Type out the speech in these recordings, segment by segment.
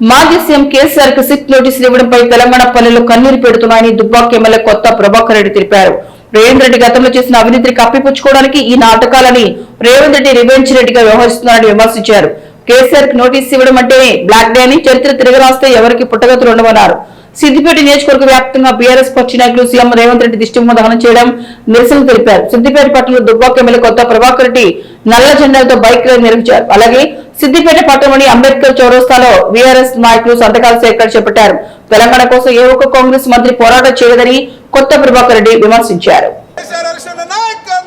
మాజీ సీఎం కేసీఆర్కు సిట్ నోటీసులు ఇవ్వడంపై తెలంగాణ పల్లెలు కన్నీరు పెడుతున్నాయని దుబ్బాక ఎమ్మెల్యే కొత్త ప్రభాకర్ రెడ్డి తెలిపారు. రేవంత్ రెడ్డి గతంలో చేసిన అవినీతిని కప్పిపుచ్చుకోవడానికి ఈ నాటకాలని రేవంత్ రెడ్డి రివెంజ్ రెడ్డిగా వ్యవహరిస్తున్నారని విమర్శించారు. కేసీఆర్కి నోటీస్ ఇవ్వడం అంటేనే బ్లాక్ డే అని చరిత్ర తిరగరాస్తే ఎవరికి పుట్టగతులు ఉండవన్నారు సిద్దిపేట నియోజకవర్గ వ్యాప్తంగా బీఆర్ఎస్ పక్షి నాయకులు సీఎం రేవంత్ రెడ్డి దిష్టి దహనం చేయడం నిరసన తెలిపారు. సిద్దిపేట పట్టణంలో దుబ్బాక ఎమ్మెల్యే కొత్త ప్రభాకర్ రెడ్డి నల్ల జెండాలతో బైక్ ర్యాలీ నిర్వహించారు. అలాగే సిద్దిపేట పట్టణంలోని అంబేద్కర్ చౌరస్తాలో బీఆర్ఎస్ నాయకులు సంతకాల సేకరణ చేపట్టారు. తెలంగాణ కోసం ఏ ఒక్క కాంగ్రెస్ మంత్రి పోరాటం చేయదని కొత్త ప్రభాకర్ రెడ్డి విమర్శించారు కేసీఆర్ హరిశన్న నాయకత్వం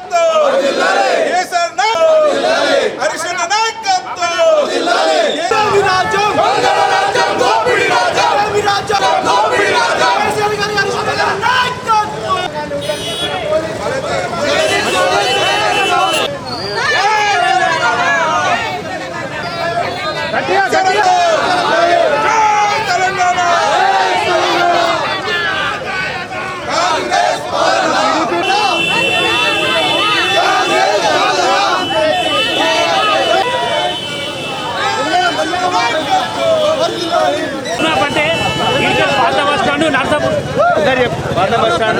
కేసీఆర్ నా- హరిశన్న నాయకత్వం దోపిడీ రాజ్యం దోపిడీ రాజ్యం దోపిడీ రాజ్యం కేసీఆర్ గారి హరిశ్చంద్ర గారి నాయకత్వం జై తెలంగాణ అంటే ఇక్కడ పాత బస్ స్టాండ్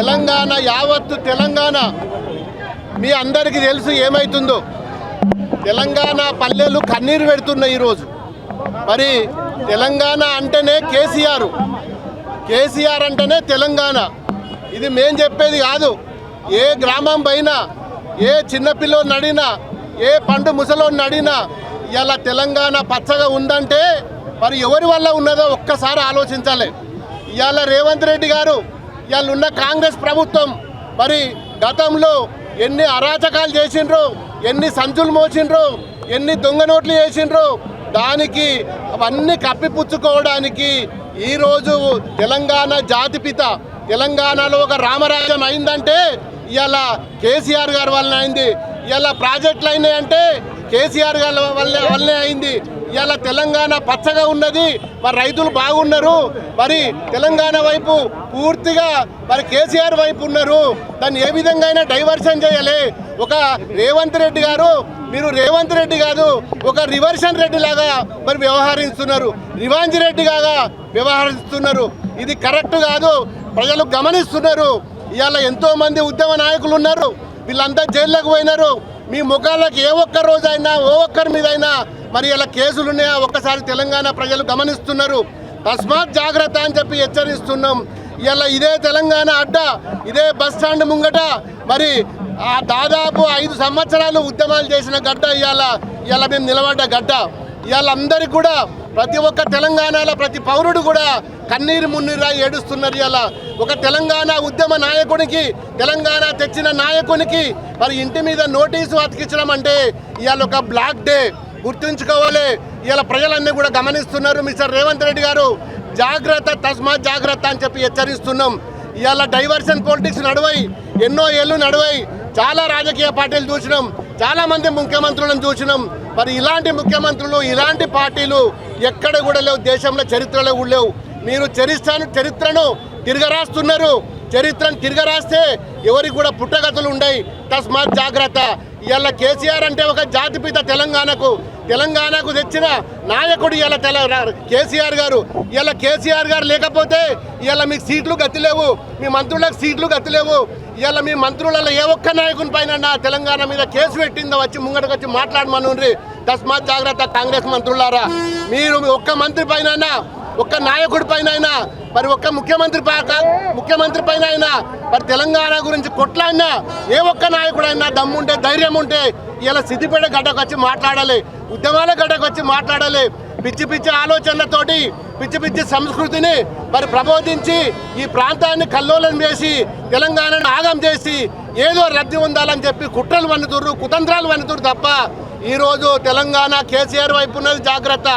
తెలంగాణ యావత్తు తెలంగాణ. మీ అందరికీ తెలుసు ఏమవుతుందో తెలంగాణ పల్లెలు కన్నీరు పెడుతున్నాయి ఈరోజు మరి తెలంగాణ అంటేనే కేసీఆర్. కేసీఆర్ అంటేనే తెలంగాణ. ఇది మేం చెప్పేది కాదు. ఏ గ్రామం పైన ఏ చిన్నపిల్లోని నడినా ఏ పండు ముసలోని నడినా ఇలా తెలంగాణ పచ్చగా ఉందంటే మరి ఎవరి వల్ల ఉన్నదో ఒక్కసారి ఆలోచించాలి. ఇవాళ రేవంత్ రెడ్డి గారు ఉన్న కాంగ్రెస్ ప్రభుత్వం మరి గతంలో ఎన్ని అరాచకాలు చేసిండ్రు ఎన్ని సంచులు మోసిండ్రు ఎన్ని దొంగ నోట్లు చేసిండ్రు దానికి అవన్నీ కప్పిపుచ్చుకోవడానికి ఈరోజు తెలంగాణ జాతిపిత తెలంగాణలో ఒక రామరాజ్యం అయిందంటే ఇవాళ కేసీఆర్ గారి వల్లనే అయింది. ఇవాళ ప్రాజెక్టులు అయినాయంటే కేసీఆర్ గారి వల్ల వల్లనే అయింది. ఇవాళ తెలంగాణ పచ్చగా ఉన్నది. మరి రైతులు బాగున్నారు. మరి తెలంగాణ వైపు పూర్తిగా మరి కేసీఆర్ వైపు ఉన్నారు. దాన్ని ఏ విధంగా అయినా డైవర్షన్ చేయాలి. ఒక రేవంత్ రెడ్డి గారు మీరు రేవంత్ రెడ్డి కాదు ఒక రివర్షన్ రెడ్డి లాగా మరి వ్యవహరిస్తున్నారు. రివాంజ్ రెడ్డి కాగా వ్యవహరిస్తున్నారు. ఇది కరెక్ట్ కాదు. ప్రజలు గమనిస్తున్నారు. ఇవాళ ఎంతోమంది ఉద్యమ నాయకులు ఉన్నారు. వీళ్ళంతా జైల్లోకి పోయినారు. మీ ముఖాలకు ఏ ఒక్క రోజైనా ఓ ఒక్కరి మీదైనా మరి ఇలా కేసులు ఉన్నాయా ఒక్కసారి తెలంగాణ ప్రజలు గమనిస్తున్నారు. తస్మాత్ జాగ్రత్త అని చెప్పి హెచ్చరిస్తున్నాం. ఇలా ఇదే తెలంగాణ అడ్డ ఇదే బస్ స్టాండ్ ముంగట మరి ఆ దాదాపు ఐదు సంవత్సరాలు ఉద్యమాలు చేసిన గడ్డ ఇవాళ ఇవాళ మేము నిలబడ్డ గడ్డ. ఇవాళ అందరికి కూడా ప్రతి ఒక్క తెలంగాణలో ప్రతి పౌరుడు కూడా కన్నీరు మున్నీరా ఏడుస్తున్నారు ఇలా ఒక తెలంగాణ ఉద్యమ నాయకునికి తెలంగాణ తెచ్చిన నాయకునికి మరి ఇంటి మీద నోటీసు అతికించడం అంటే ఇవాళ ఒక బ్లాక్ డే. గుర్తుంచుకోవాలి. ఇలా ప్రజలన్నీ కూడా గమనిస్తున్నారు మిస్టర్ రేవంత్ రెడ్డి గారు. జాగ్రత్త తస్మాత్ జాగ్రత్త అని చెప్పి హెచ్చరిస్తున్నాం. ఇవాళ డైవర్షన్ పాలిటిక్స్ నడువై ఎన్నో ఏళ్ళు నడువై చాలా రాజకీయ పార్టీలు చూసినాం చాలా మంది ముఖ్యమంత్రులను చూసినాం. మరి ఇలాంటి ముఖ్యమంత్రులు ఇలాంటి పార్టీలు ఎక్కడ కూడా లేవు దేశంలో చరిత్రలో కూడా లేవు. మీరు చరిత్రను చరిత్రను తిరగరాస్తున్నారు. చరిత్రను తిరగరాస్తే ఎవరికి కూడా పుట్టగతులు ఉండయి. తస్మాత్ జాగ్రత్త. ఇవాళ కేసీఆర్ అంటే ఒక జాతిపిత తెలంగాణకు తెలంగాణకు తెచ్చిన నాయకుడు ఇలా తెల కేసీఆర్ గారు. ఇలా కేసీఆర్ గారు లేకపోతే ఇలా మీకు సీట్లు గతిలేవు మీ మంత్రులకు సీట్లు గతిలేవు. ఇలా మీ మంత్రులలో ఏ ఒక్క నాయకుని పైన తెలంగాణ మీద కేసు పెట్టిందో వచ్చి ముంగటకు వచ్చి మాట్లాడమనుండ్రి. తస్మాత్ జాగ్రత్త కాంగ్రెస్ మంత్రులారా. మీరు ఒక్క మంత్రి పైన ఒక్క నాయకుడి పైన అయినా మరి ఒక్క ముఖ్యమంత్రి పాక ముఖ్యమంత్రి పైన అయినా మరి తెలంగాణ గురించి కొట్లాడినా ఏ ఒక్క నాయకుడైనా దమ్ముంటే ధైర్యం ఉంటే ఇలా సిద్దిపేట గడ్డకు వచ్చి మాట్లాడాలి ఉద్యమాల గడ్డకు వచ్చి మాట్లాడాలి పిచ్చి పిచ్చి ఆలోచనలతోటి పిచ్చి పిచ్చి సంస్కృతిని మరి ప్రబోధించి ఈ ప్రాంతాన్ని కల్లోలం చేసి తెలంగాణను ఆగం చేసి ఏదో రద్దు ఉండాలని చెప్పి కుట్రలు వన్నుతుర్రు కుతంత్రాలు వన్నుతురు తప్ప ఈరోజు తెలంగాణ కేసీఆర్ వైపు ఉన్నది జాగ్రత్త.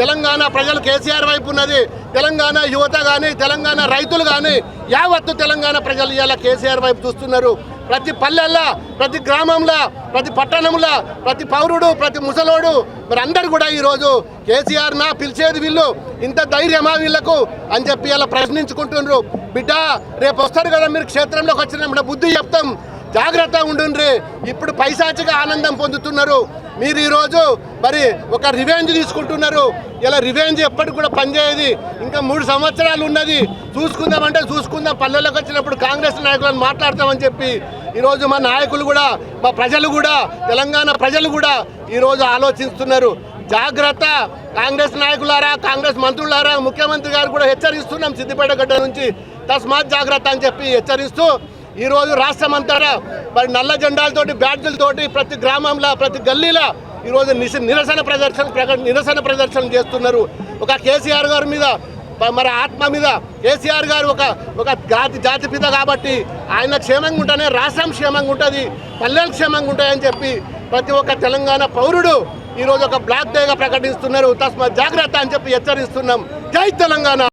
తెలంగాణ ప్రజలు కేసీఆర్ వైపు ఉన్నది. తెలంగాణ యువత కానీ తెలంగాణ రైతులు కానీ యావత్తు తెలంగాణ ప్రజలు ఇవాళ కేసీఆర్ వైపు చూస్తున్నారు. ప్రతి పల్లెల్లో ప్రతి గ్రామంలో ప్రతి పట్టణంలో ప్రతి పౌరుడు ప్రతి ముసలోడు మరి అందరు కూడా ఈరోజు కేసీఆర్ నా పిలిచేది వీళ్ళు? ఇంత ధైర్యమా వీళ్ళకు? అని చెప్పి ఇలా ప్రశ్నించుకుంటున్నారు బిడ్డ రేపు వస్తారు కదా మీరు క్షేత్రంలోకి వచ్చిన బుద్ధి చెప్తాం. జాగ్రత్త ఉండుండ్రి. ఇప్పుడు పైశాచిక ఆనందం పొందుతున్నారు. మీరు ఈరోజు మరి ఒక రివెంజ్ తీసుకుంటున్నారు. ఇలా రివెంజ్ ఎప్పటికి కూడా పనిచేయదు. ఇంకా మూడు సంవత్సరాలు ఉన్నది. చూసుకుందామంటే చూసుకుందాం. పల్లెలకు వచ్చినప్పుడు కాంగ్రెస్ నాయకులను మాట్లాడతామని చెప్పి ఈరోజు మా నాయకులు కూడా మా ప్రజలు కూడా తెలంగాణ ప్రజలు కూడా ఈరోజు ఆలోచిస్తున్నారు. జాగ్రత్త కాంగ్రెస్ నాయకులారా కాంగ్రెస్ మంత్రులారా ముఖ్యమంత్రి గారు కూడా హెచ్చరిస్తున్నాం సిద్దిపేట గడ్డ నుంచి. తస్మాత్ జాగ్రత్త అని చెప్పి హెచ్చరిస్తూ ఈరోజు రాష్ట్రం అంతా మరి నల్ల జెండాలతోటి బ్యాడ్జులతోటి ప్రతి గ్రామంలో ప్రతి గల్లీలో ఈరోజు నిశ- నిరసన ప్రదర్శన ప్రక- నిరసన ప్రదర్శన చేస్తున్నారు. ఒక కేసీఆర్ గారి మీద మరి ఆత్మ మీద కేసీఆర్ గారు ఒక ఒక జాతి జాతి పిత కాబట్టి ఆయన క్షేమంగా ఉంటేనే రాష్ట్రం క్షేమంగా ఉంటుంది పల్లెలు క్షేమంగా ఉంటాయని చెప్పి ప్రతి ఒక్క తెలంగాణ పౌరుడు ఈరోజు ఒక బ్లాక్ డేగా ప్రకటిస్తున్నారు. తస్మాత్ జాగ్రత్త అని చెప్పి హెచ్చరిస్తున్నాం. జై తెలంగాణ!